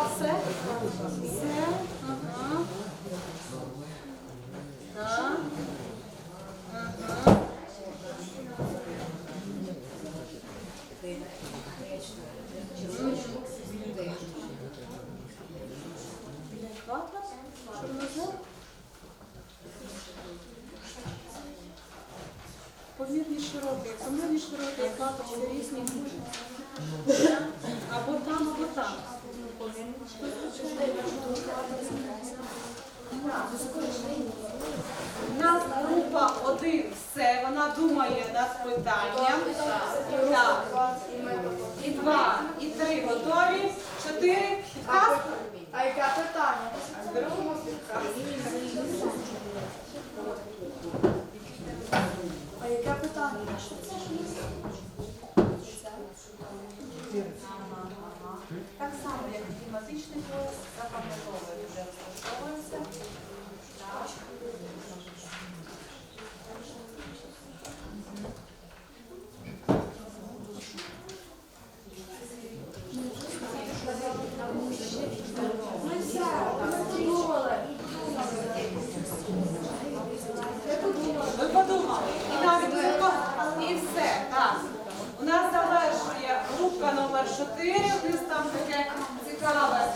все. вона думає над питанням. Так. І два, і три готові. Чотири. А яке питання? А яке питання? Так само, як кліматичний тематичний запам'ятовує вже розташовується. 4, в них там таке цікаве.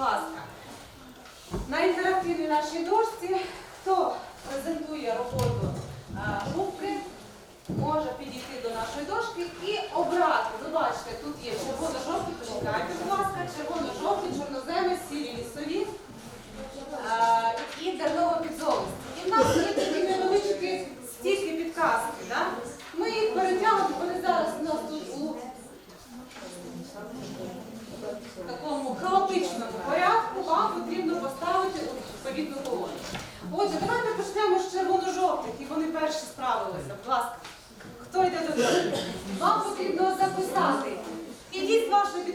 ласка, на інтерактивній нашій дошці, хто презентує роботу е, групки, може підійти до нашої дошки і обрати. Ви бачите, тут є червоно-жовті, почекайте, будь ласка, червоно-жовті, чорноземи, сірі лісові е, і дерново підзовисті. І в нас є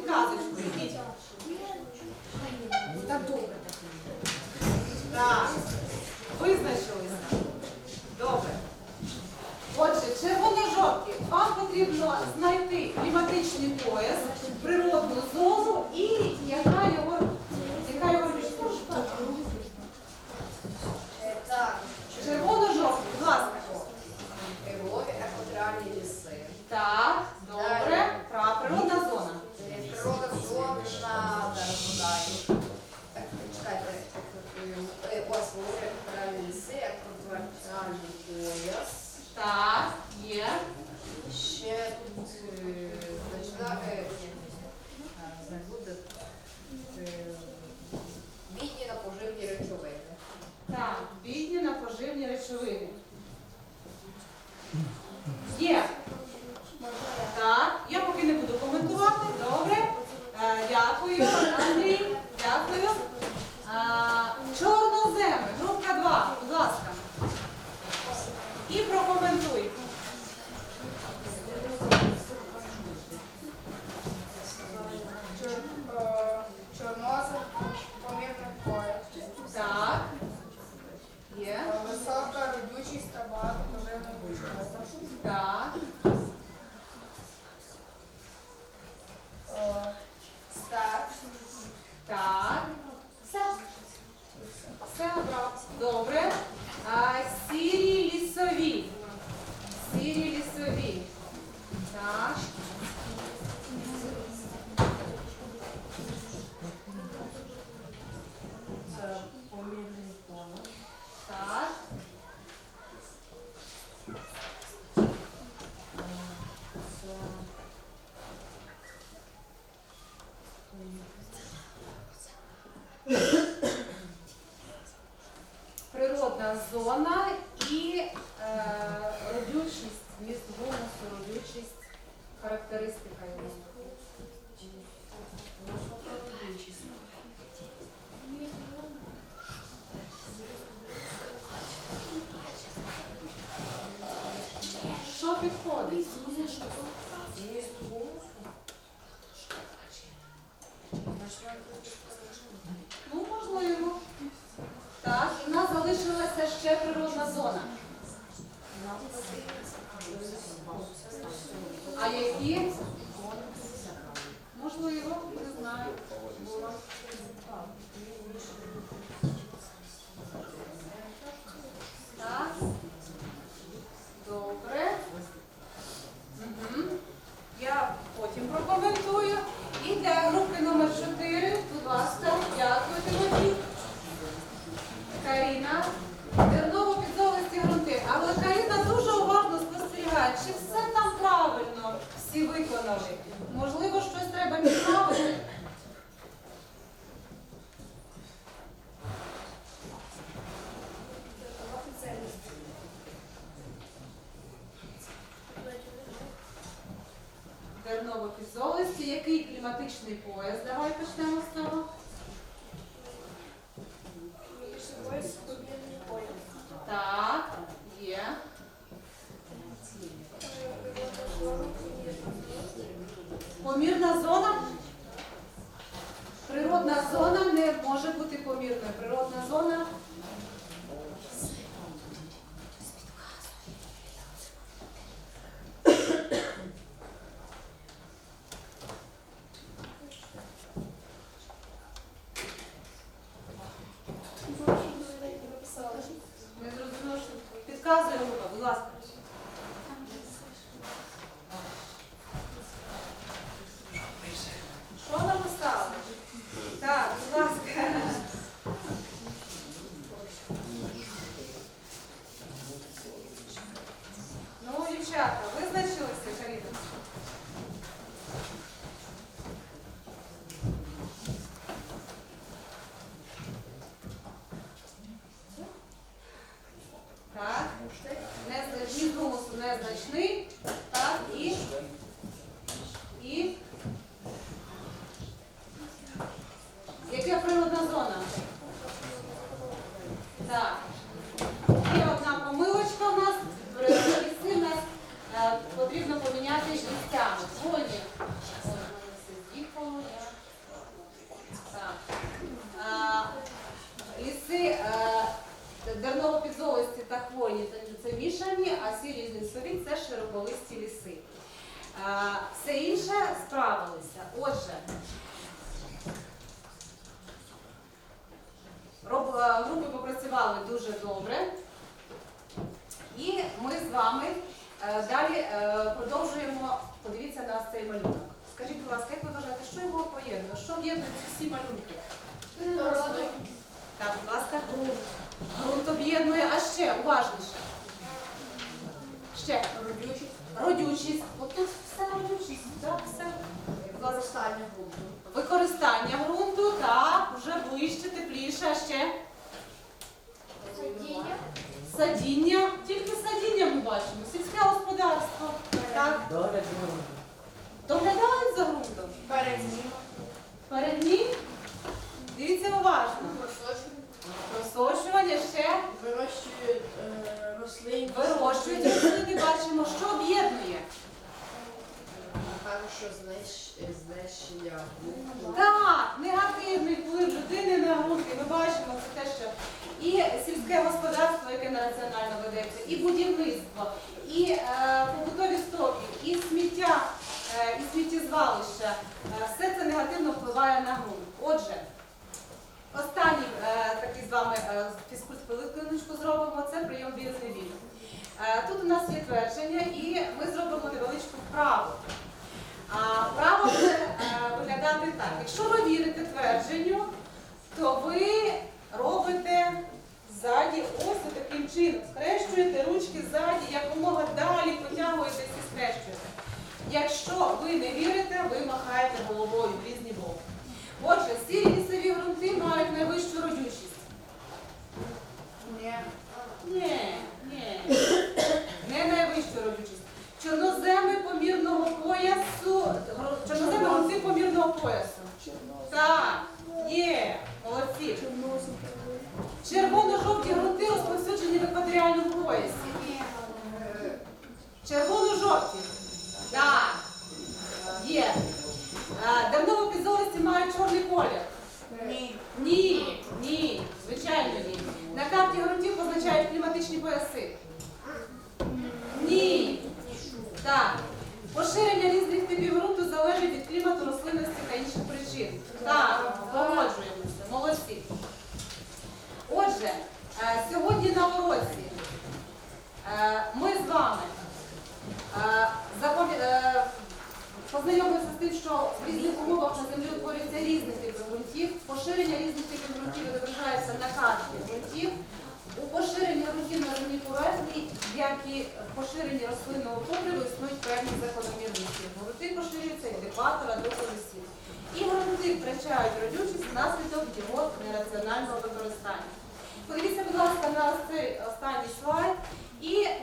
казочку. Ідіть. Ну, так. Визначили. зона і е, родючість, міст гумусу, родючість, характеристика його. Що підходить? Міст гумусу? Ну, можливо. Так залишилася ще природна зона. А які? Можливо, не знаю. Так. Добре. Мгм. Я потім прокоментую. І для групи номер 4, будь ласка, дякую, Тимофій. Каріна. Терново-підзолисті грунти. Але Каріна дуже уважно спостерігає, чи все там правильно всі виконали. Можливо, щось треба підправити. Терново-підзолисті. Який кліматичний пояс? Давай почнемо з того. Так, є. Помірна зона. Природна зона не може бути помірною. Природна зона. підказує група, будь ласка. Що написали? Так, будь ласка. Ну, дівчата, визначилися, Широколисті ліси. Все інше справилися. Отже, групи попрацювали дуже добре. І ми з вами е, далі е, продовжуємо. Подивіться на цей малюнок. Скажіть, будь ласка, як ви вважаєте, що його поєднує? Що об'єднує ці всі малюнки? Так, будь ласка, ґрунт. Ґрунт об'єднує, а ще уважніше. Ще. Родючість. Родючість. От тут все родючість, так, все. Використання грунту. Використання ґрунту, так, вже ближче, тепліше, а ще. Садіння. Садіння. Тільки садіння ми бачимо. Сільське господарство. Так. Доглядають за ґрунтом. Березні. Перед ним. Дивіться уважно. Просочування ще Вирощують е, рослин. вирощують рослини, бачимо, що об'єднує. Що знищ- знищення ґрунту. Так, негативний вплив людини на ґрунт. Ми бачимо це те, що і сільське господарство, яке національно ведеться, і будівництво, і е, побутові стоки, і сміття, е, і сміттєзвалища. Е, все це негативно впливає на ґрунт. Отже, останній е, такий з вами е, фізкульт хвилиночку зробимо це прийом вірний він. Е, тут у нас є твердження, і ми зробимо невеличку вправу. А право буде е, виглядати так. Якщо ви вірите твердженню, то ви робите ззаді ось таким чином. Скрещуєте ручки ззаді, якомога далі потягуєтесь і скрещуєте. Якщо ви не вірите, ви махаєте головою в різні Boys. Ґрунтів на як і в поширенні рослинного покриву, існують певні закономірності. Ґрунти поширюються від екватора до полюсів. І ґрунти втрачають родючість внаслідок його нераціонального використання. Подивіться, будь ласка, на цей останній слайд. І е,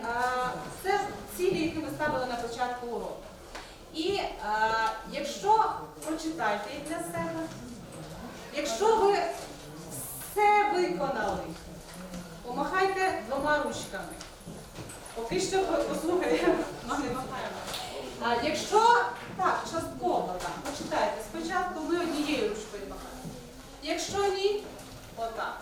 це цілі, які ми ставили на початку уроку. І е, якщо прочитайте для себе, якщо ви все виконали, помахайте двома ручками. Поки що по- послухайте, не махаємо. Якщо так, частково так, почитайте. Спочатку ми однією ручкою махаємо. Якщо ні, отак.